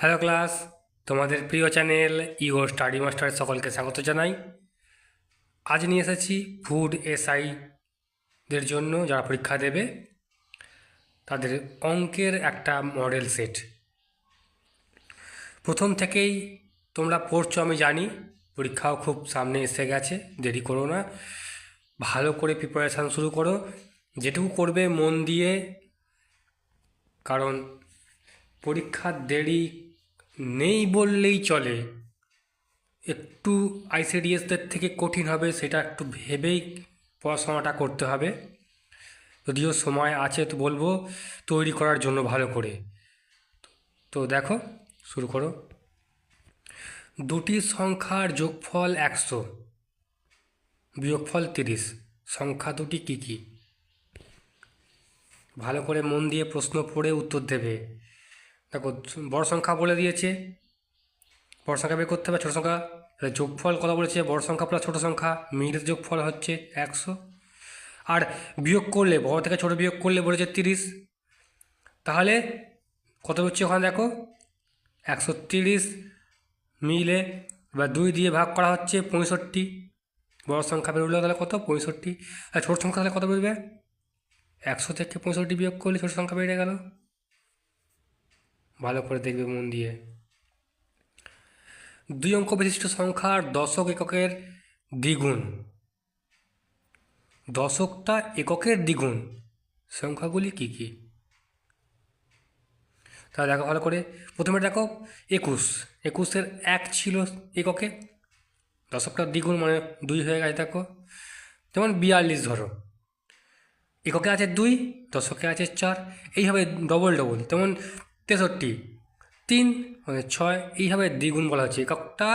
Hello class তোমাদের প্রিয় channel ইও স্টাডি মাস্টার সকলকে স্বাগত জানাই। আজ নিয়ে এসেছি ফুড এসআই দের জন্য যারা পরীক্ষা দেবে, তাদের অঙ্কের একটা মডেল সেট প্রথম থেকেই তোমরা পড়ছো আমি জানি, পরীক্ষাও খুব সামনে এসে গেছে, দেরি করো না। ভালো করে প্রিপারেশান শুরু করো। যেটুকু করবে মন দিয়ে, কারণ পরীক্ষার দেরি নেই বললেই চলে। একটু আইসিডিএসদের থেকে কঠিন হবে, সেটা একটু ভেবেই পড়াশোনাটা করতে হবে। যদিও সময় আছে তো বলব, তৈরি করার জন্য ভালো করে। তো দেখো, শুরু করো। দুটি সংখ্যার যোগফল একশো, বিয়োগফল তিরিশ। সংখ্যা দুটি কী কী? ভালো করে মন দিয়ে প্রশ্ন পড়ে উত্তর দেবে। দেখো, বড় সংখ্যা বলে দিয়েছে। বড় সংখ্যা বের করতে হবে, ছোটো সংখ্যা। তাহলে যোগফল কথা বলেছে? বড় সংখ্যা প্লাস ছোটো সংখ্যা। মিনিটের যোগফল হচ্ছে একশো। আর বিয়োগ করলে, বড় থেকে ছোটো বিয়োগ করলে বলেছে তিরিশ। তাহলে কত হচ্ছে ওখানে দেখো? একশো তিরিশ মিলে এবার দুই দিয়ে ভাগ করা হচ্ছে পঁয়ষট্টি। বড় সংখ্যা বেরোলো তাহলে কত? পঁয়ষট্টি। আর ছোটো সংখ্যা তাহলে কত বেরোবে? একশো থেকে পঁয়ষট্টি বিয়োগ করলে ছোটো সংখ্যা বেড়ে গেল। ভালো করে দেখবে মন দিয়ে। দুই অঙ্ক বিশিষ্ট সংখ্যার দশক এককের দ্বিগুণ। দশকটা এককের দ্বিগুণ। সংখ্যাগুলি কি কি? তাহলে দেখো, ভালো করে। প্রথমে দেখো, একুশ। একুশের এক ছিল এককে। দশকটা দ্বিগুণ মানে দুই হয়ে গেছে, দেখো। যেমন বিয়াল্লিশ ধরো। এককে আছে দুই, দশকে আছে চার। এইভাবে ডবল ডবল যেমন তেষট্টি। তিন মানে ছয়, এইভাবে দ্বিগুণ বলা হচ্ছে। এককটা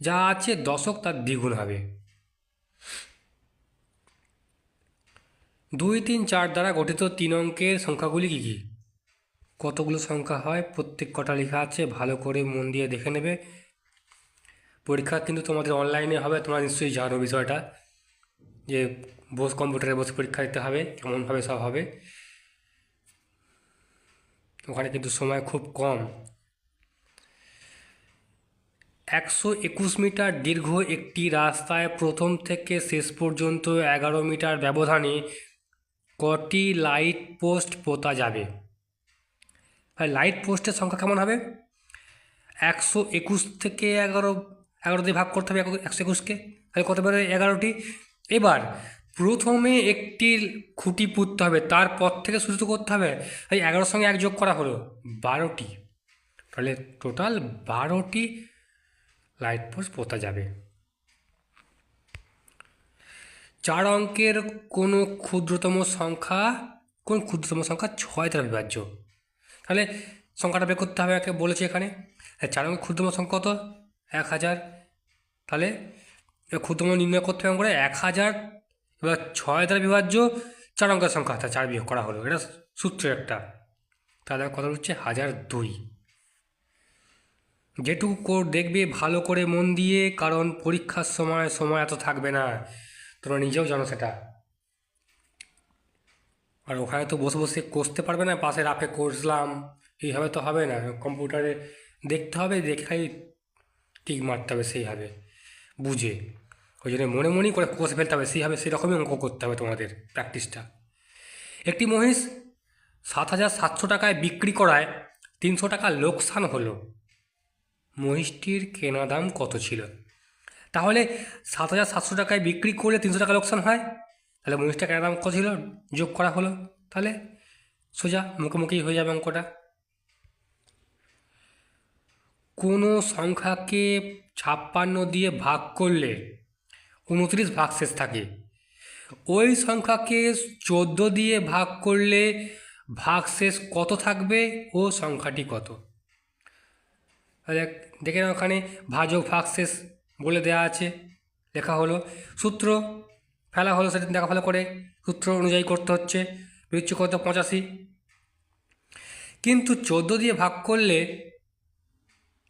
যা আছে দশক, তার দ্বিগুণ হবে। দুই, তিন, চার দ্বারা গঠিত তিন অঙ্কের সংখ্যাগুলি কী কী? কতগুলো সংখ্যা হয়? প্রত্যেক কটা লেখা আছে। ভালো করে মন দিয়ে দেখে নেবে। পরীক্ষা কিন্তু তোমাদের অনলাইনে হবে। তোমরা নিশ্চয়ই জানো বিষয়টা যে বস কম্পিউটারে বসে পরীক্ষা দিতে হবে। কেমনভাবে সব হবে? ওখানে কিন্তু সময় খুব কম। একশো একুশ মিটার দীর্ঘ একটি রাস্তায় প্রথম থেকে শেষ পর্যন্ত এগারো মিটার ব্যবধানে কটি লাইট পোস্ট পোতা যাবে? লাইট পোস্টের সংখ্যা কেমন হবে? একশো একুশ থেকে এগারো এগারো দিয়ে ভাগ করতে হবে একশো একুশকে, তাহলে কত বেরোবে এগারোটি। এবার প্রথমে একটি খুঁটি পুঁততে হবে, তারপর থেকে শুরু করতে হবে। এই এগারোর সঙ্গে এক যোগ করা হলো বারোটি। তাহলে টোটাল বারোটি লাইট পোস্ট পোতা যাবে। চার অঙ্কের কোনো ক্ষুদ্রতম সংখ্যা, কোন ক্ষুদ্রতম সংখ্যা ছয় দ্বারা বিভাজ্য। তাহলে সংখ্যাটা বের করতে হবে একে বলেছে এখানে। চার অঙ্কের ক্ষুদ্রতম সংখ্যা কত? এক হাজার। তাহলে ক্ষুদ্রতম নির্ণয় করতে হবে করে এক হাজার এবার ছয় দ্বারা বিভাজ্য, চার অঙ্কের সংখ্যা, তা চার বিয়োগ করা হলো। এটা সূত্র একটা। তাহলে কত হচ্ছে? হাজার দুই। যেটুকু দেখবে, ভালো করে মন দিয়ে, কারণ পরীক্ষার সময় সময় এত থাকবে না। তোমরা নিজেও জানো সেটা। আর ওখানে তো বসে বসে কষতে পারবে না, পাশে রাফে কষলাম। এইভাবে তো হবে না। কম্পিউটারে দেখতে হবে দেখে ঠিক মারতে হবে সেইভাবে, বুঝে। ওই জন্য মনে মনেই করে কষে ফেলতে হবে সেইভাবে সেরকমই অঙ্ক করতে হবে তোমাদের প্র্যাকটিসটা একটি মহিষ সাত হাজার সাতশো টাকায় বিক্রি করায় তিনশো টাকা লোকসান হলো। মহিষটির কেনা দাম কত ছিল? তাহলে সাত হাজার সাতশো টাকায় বিক্রি করলে তিনশো টাকা লোকসান হয়? তাহলে মহিষটা কেনা দাম কত ছিল? যোগ করা হলো। তাহলে সোজা মুখোমুখি হয়ে যাবে অঙ্কটা। কোনো সংখ্যাকে ছাপ্পান্ন দিয়ে ভাগ করলে উনত্রিশ ভাগশেষ থাকে। ওই সংখ্যাকে চোদ্দ দিয়ে ভাগ করলে ভাগশেষ কত থাকবে ও সংখ্যাটি কত? দেখে নাও ওখানে ভাজক ভাগশেষ বলে দেওয়া আছে। লেখা হলো, সূত্র ফেলা হলো সেটা দেখা ফেলা করে। সূত্র অনুযায়ী করতে হচ্ছে। বিচ্ছু কত? পঁচাশি। কিন্তু চোদ্দ দিয়ে ভাগ করলে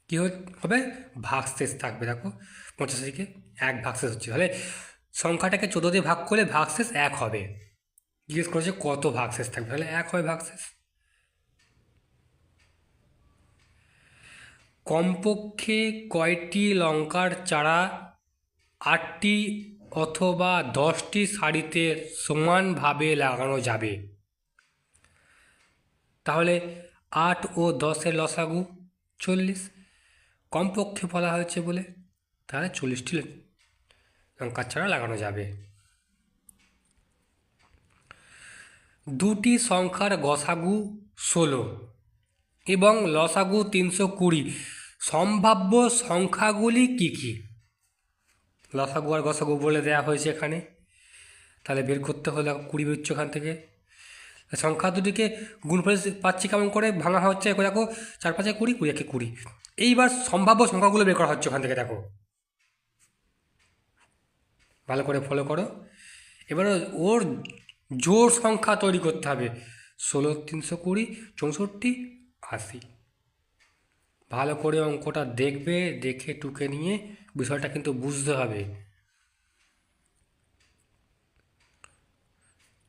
কী হবে? ভাগশেষ থাকবে, দেখো। পঁচাশিকে এক ভাগশেষ হচ্ছে। তাহলে সংখ্যাটাকে চোদ্দ দিয়ে ভাগ করলে ভাগশেষ এক হবে। জিজ্ঞেস করেছে কত ভাগশেষ থাকবে? তাহলে এক হয় ভাগশেষ কমপক্ষে কয়টি লঙ্কার চারা আটটি অথবা দশটি শাড়িতে সমানভাবে লাগানো যাবে? তাহলে আট ও দশের লসাগু চল্লিশ। কমপক্ষে বলা হয়েছে বলে তাহলে চল্লিশটি লঙ্কার চারা লাগানো যাবে। দুটি সংখ্যার গসাগু ষোলো এবং লসাগু তিনশো কুড়ি। সম্ভাব্য সংখ্যাগুলি কি কি? লসাগু আর গসাগু বলে দেওয়া হয়েছে এখানে। তাহলে বের করতে হলে কুড়ি বেরোচ্ছে ওখান থেকে। সংখ্যা দুটিকে গুণ পাচ্ছি কেমন করে? ভাঙা হচ্ছে, দেখো, চার পাঁচে কুড়ি কুড়ি একে কুড়ি। এইবার সম্ভাব্য সংখ্যাগুলো বের করা হচ্ছে ওখান থেকে, দেখো। ভালো করে ফলো করো। এবার ওর জোর সংখ্যা তৈরি করতে হবে, ষোলো, তিনশো কুড়ি, চৌষট্টি, আশি। ভালো করে অঙ্কটা দেখবে, দেখে টুকে নিয়ে বিষয়টা কিন্তু বুঝতে হবে।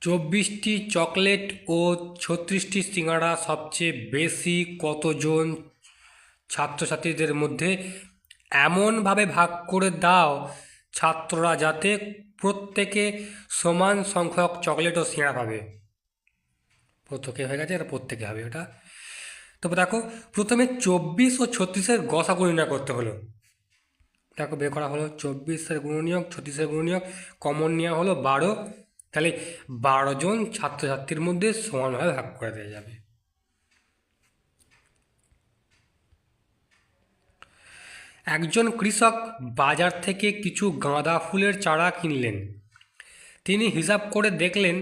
চব্বিশটি চকলেট ও ছত্রিশটি সিঙ্গাড়া সবচেয়ে বেশি কতজন ছাত্রছাত্রীদের মধ্যে এমনভাবে ভাগ করে দাও ছাত্ররা যাতে প্রত্যেকে সমান সংখ্যক চকলেট ও সিঙ্গাড়া পাবে। প্রত্যেকে হয়ে গেছে, এটা প্রত্যেকে হবে ওটা। তবে দেখো, প্রথমে চব্বিশ ও ছত্রিশের গসাগু নির্ণয় করতে হলো। দেখো, বের করা হলো চব্বিশের গুণনীয়ক ছত্রিশের গুণনীয়ক কমন নেওয়া হলো বারো। তাহলে বারো জন ছাত্রছাত্রীর মধ্যে সমানভাবে ভাগ করে দেওয়া যাবে। একজন কৃষক বাজার থেকে কিছু গাঁদা ফুলের চারা কিনলেন। তিনি হিসাব করে দেখলেন,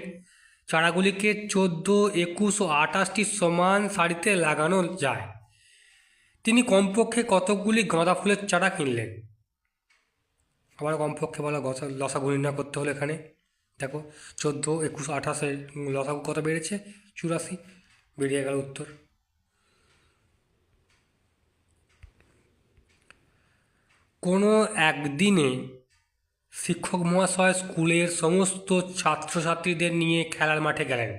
চারাগুলিকে চোদ্দ, একুশ ও আঠাশটি সমান সারিতে লাগানো যায়। তিনি কমপক্ষে কতকগুলি গাঁদা ফুলের চারা কিনলেন। আবার কমপক্ষে বলা লসাগু নির্ণয় করতে হলো এখানে। দেখো, চোদ্দ, একুশ আঠাশে লসাগু কত বেড়েছে? চুরাশি, বেরিয়ে গেল উত্তর। কোনো একদিনে শিক্ষক মহাশয় স্কুলের সমস্ত ছাত্রছাত্রীদের নিয়ে খেলার মাঠে গেলেন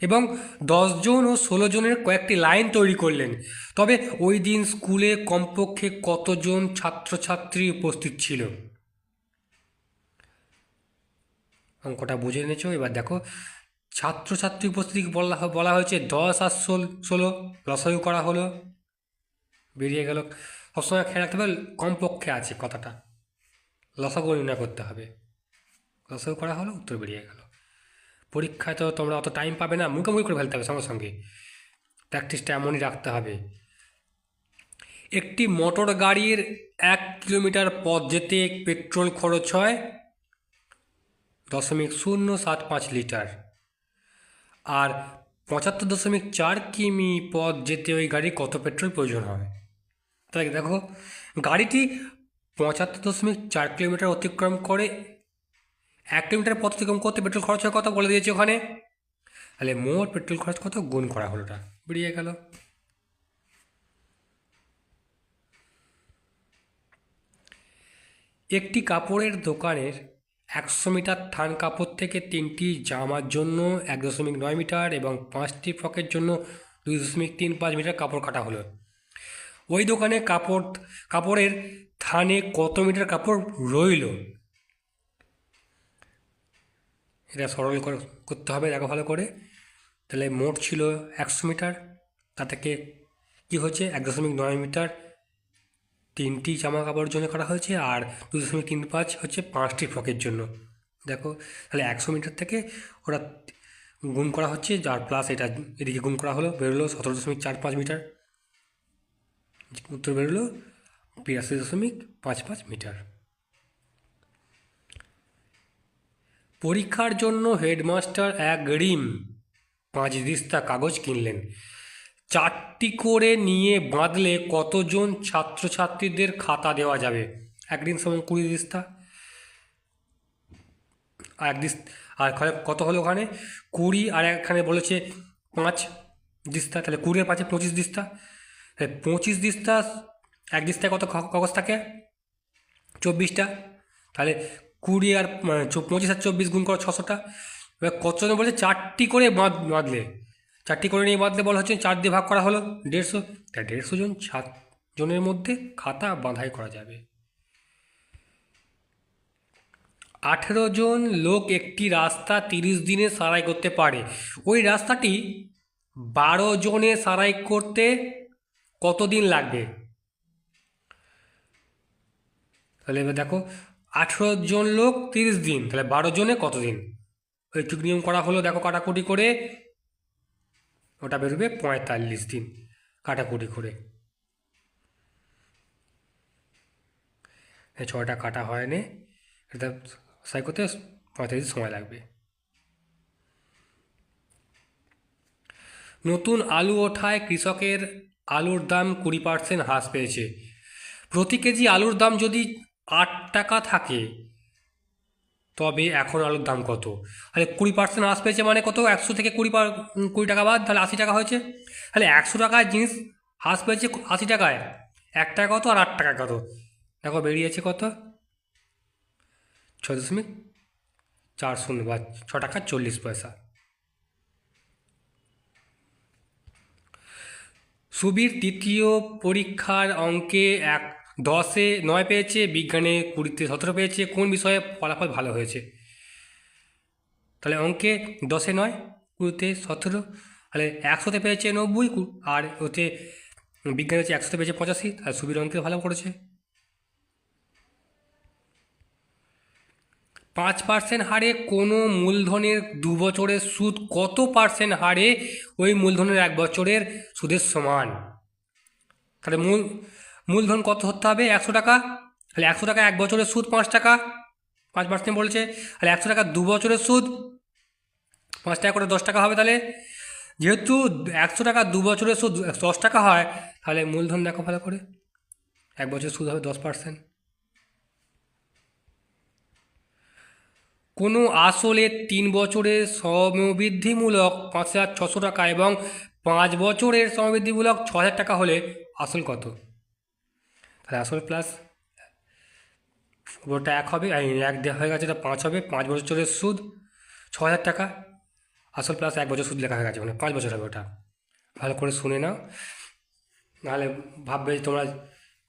এবং দশজন ও ষোলো জনের কয়েকটি লাইন তৈরি করলেন। তবে ওই দিন স্কুলে কমপক্ষে কতজন ছাত্রছাত্রী উপস্থিত ছিল? অঙ্কটা বুঝে নিয়েছো এবার দেখো। ছাত্রছাত্রী উপস্থিতি বলা বলা হয়েছে? দশ আর ষোল লসাগু করা হলো। বেরিয়ে গেল। সবসময় খেয়াল রাখতে হবে কমপক্ষে আছে কথাটা। লসাগু নির্ণয় করতে হবে। লসাগু করা হলো, উত্তর বেরিয়ে গেল। পরীক্ষায় তো তোমরা অত টাইম পাবে না, মুখোমুখি করে ফেলতে হবে সঙ্গে সঙ্গে। প্র্যাকটিসটা এমনই রাখতে হবে। একটি মোটর গাড়ির এক কিলোমিটার পথ যেতে পেট্রোল খরচ হয় দশমিক শূন্য সাত পাঁচ লিটার। আর পঁচাত্তর দশমিক চার কিমি পথ যেতে ওই গাড়ি কত পেট্রোল প্রয়োজন হয়? তাহলে দেখো, গাড়িটি পঁচাত্তর দশমিক চার কিলোমিটার অতিক্রম করে এক কিলোমিটার পথ অতিক্রম করতে পেট্রোল খরচের কথা বলে দিয়েছে ওখানে? তাহলে মোট পেট্রোল খরচ কত? গুণ করা হলো ওটা। বেরিয়ে গেল। একটি কাপড়ের দোকানের একশো মিটার থান কাপড় থেকে তিনটি জামার জন্য এক দশমিক নয় মিটার এবং পাঁচটি ফ্রকের জন্য দুই দশমিক তিন পাঁচ মিটার কাপড় কাটা হলো। ওই দোকানে কাপড়, কাপড়ের থানে কত মিটার কাপড় রইল? এটা সরল করে করতে হবে, দেখো ভালো করে। তাহলে মোট ছিল একশো মিটার। তা থেকে কী হচ্ছে এক দশমিক নয় মিটার তিনটি জামা কাপড়ের জন্য করা হয়েছে আর দু দশমিক তিন পাঁচ হচ্ছে পাঁচটি ফ্রকের জন্য। দেখো, তাহলে একশো মিটার থেকে ওরা গুণ করা হচ্ছে, যার প্লাস এটা এদিকে গুণ করা হলো, বেরোলো সতেরো দশমিক চার পাঁচ মিটার। উত্তর বেরোলো বিরাশি দশমিক পাঁচ পাঁচ মিটার। পরীক্ষার জন্য হেডমাস্টার এক রিম পাঁচ দিস্তা কাগজ কিনলেন। চারটি করে নিয়ে বাঁধলে কতজন ছাত্রছাত্রীদের খাতা দেওয়া যাবে? একদিন সমান কুড়ি দিস্তা। আর এক আর কত হলো ওখানে? কুড়ি, আর একখানে বলেছে পাঁচ দিস্তা, তাহলে কুড়ি আর পাঁচে পঁচিশ দিস্তা। পঁচিশ দিস্তা এক দিস্তায় কত কাগজ থাকে? চব্বিশটা। তাহলে কুড়ি আর মানে পঁচিশ আর চব্বিশ গুণ করো ছশোটা। এবার কতজন বলছে? চারটি করে বাঁধ, বাঁধলে। চারটি করে নিয়ে বাঁধলে বলা হচ্ছে চার দিয়ে ভাগ করা হলো, দেড়শো। তা দেড়শো জন ছাত্র জনের মধ্যে খাতা বাঁধাই করা যাবে। আঠেরো জন লোক একটি রাস্তা তিরিশ দিনে সারাই করতে পারে। ওই রাস্তাটি বারো জনে সারাই করতে কতদিন লাগবে? তাহলে এবার দেখো, আঠেরো জন লোক তিরিশ দিন, তাহলে বারো জনে কতদিন? ওইটুকু নিয়ম করা হলো, দেখো কাটাকুটি করে। ওটা বেরোবে পঁয়তাল্লিশ দিন, কাটাকুটি করে। ছয়টা কাটা হয়নি, এটা সাই করতে পঁয়তাল্লিশ সময় লাগবে। নতুন আলু ওঠায় কৃষকের আলুর দাম কুড়ি পার্সেন্ট হ্রাস পেয়েছে। প্রতি কেজি আলুর দাম যদি আট টাকা থাকে, তবে এখন আলুর দাম কত? তাহলে কুড়ি পার্সেন্ট হ্রাস পেয়েছে মানে কত? একশো থেকে কুড়ি পার কুড়ি টাকা বাদ, তাহলে আশি টাকা হয়েছে। তাহলে একশো টাকার জিনিস হ্রাস পেয়েছে আশি টাকায়। এক টাকা কত আর আট টাকা কত? দেখো বেরিয়েছে কত? ছ দশমিক চার শূন্য বা ছ টাকা চল্লিশ পয়সা। সুবীর তৃতীয় পরীক্ষার অঙ্কে এক, দশে নয় পেয়েছে, বিজ্ঞানে কুড়িতে সতেরো পেয়েছে, কোন বিষয়ে ফলাফল ভালো হয়েছে? তাহলে অঙ্কে দশে নয়, কুড়িতে সতেরো, তাহলে একশোতে পেয়েছে নব্বই আর ওতে বিজ্ঞানে হচ্ছে একশোতে পেয়েছে পঁচাশি আর সুবীর অঙ্কে ভালো করেছে। পাঁচ পার্সেন্ট হারে কোনো মূলধনের দু বছরের সুদ কত পার্সেন্ট হারে ওই মূলধনের এক বছরের সুদের সমান? তাহলে মূল, মূলধন কত হতে হবে? একশো টাকা? তাহলে একশো টাকা এক বছরের সুদ পাঁচ টাকা। পাঁচ পার্সেন্ট বলেছে। তাহলে একশো টাকা দু বছরের সুদ, পাঁচ টাকা করে দশ টাকা হবে তাহলে। যেহেতু একশো টাকা দু বছরের সুদ দশ টাকা হয়, তাহলে মূলধন দেখো ভালো করে। এক বছরের সুদ হবে দশ পার্সেন্ট কোনো আসলে তিন বছরের সমবৃদ্ধিমূলক পাঁচ হাজার ছশো টাকা এবং পাঁচ বছরের সমবৃদ্ধিমূলক ছ হাজার টাকা হলে আসল কত? তাহলে আসল প্লাস ওটা এক হবে এক দেওয়া হয়ে গেছে, এটা পাঁচ হবে, পাঁচ বছরের সুদ ছ হাজার টাকা। আসল প্লাস এক বছর সুদ লেখা হয়ে গেছে মানে পাঁচ বছর হবে ওটা। ভালো করে শুনে নাও। নাহলে ভাববে তোমরা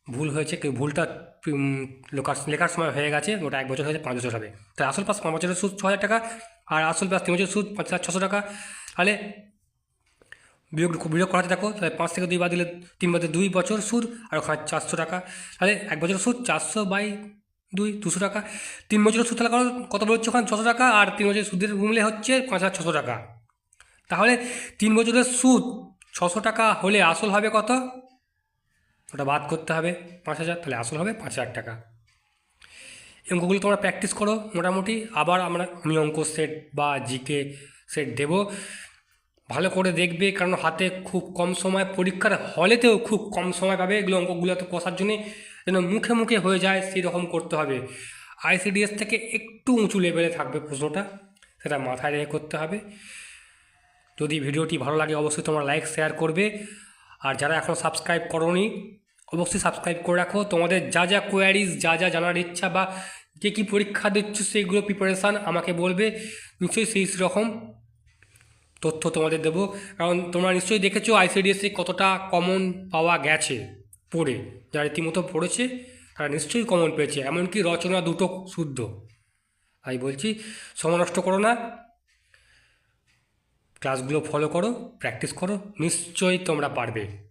ভুল হয়েছে, কেউ ভুলটা লেখার সময় হয়ে গেছে, ওটা এক বছর হয়েছে, পাঁচ বছর হবে। তাহলে আসল প্লাস পাঁচ বছরের সুদ ছ হাজার টাকা, আর আসল প্লাস তিন বছরের সুদ পাঁচ হাজার ছশো টাকা। তাহলে বিয়োগ বিয়োগ করাতে দেখো তাহলে পাঁচ থেকে দুই বাদ দিলে তিন বাদে দুই বছর সুদ, আর ওখানে চারশো টাকা। তাহলে এক বছরের সুদ চারশো বাই দুই, দুশো টাকা। তিন বছরের সুদ তাহলে কত- বলছে ওখানে? ছশো টাকা, আর তিন বছরের সুদের মূল্যে হচ্ছে পাঁচ হাজার ছশো টাকা। তাহলে তিন বছরের সুদ ছশো টাকা হলে আসল হবে কত? ওটা বাদ করতে হবে পাঁচ হাজার, তাহলে আসল হবে পাঁচ হাজার টাকা। এই অঙ্কগুলো তোমরা প্র্যাকটিস করো মোটামুটি। আবার আমরা, আমি অঙ্ক সেট বা জিকে সেট দেবো। ভালো করে দেখবে, কারণ হাতে খুব কম সময়, পরীক্ষার হলেতেও খুব কম সময় পাবে এগুলো অঙ্কগুলো তো কষার জন্যে। যেন মুখে মুখে হয়ে যায় সেই রকম করতে হবে। আইসিডিএস থেকে একটু উঁচু লেভেলে থাকবে প্রশ্নটা, সেটা মাথায় রেখে করতে হবে। যদি ভিডিওটি ভালো লাগে, অবশ্যই তোমরা লাইক শেয়ার করবে। আর যারা এখনও সাবস্ক্রাইব করোনি, অবশ্যই সাবস্ক্রাইব করে রাখো। তোমাদের যা যা কোয়ারিজ যা যা জানার ইচ্ছা বা যে কী পরীক্ষা দিচ্ছ, সেইগুলো প্রিপারেশান আমাকে বলবে। নিশ্চয়ই সেই রকম তথ্য তোমাদের দেবো। কারণ তোমরা নিশ্চয়ই দেখেছ আইসিডিএসে কতটা কমন পাওয়া গেছে পড়ে। যারা রীতিমতো পড়েছে, তারা নিশ্চয়ই কমন পেয়েছে। এমনকি রচনা দুটো শুদ্ধ। তাই বলছি, সময় নষ্ট করো না। ক্লাসগুলো ফলো করো প্র্যাকটিস করো নিশ্চয়ই তোমরা পারবে।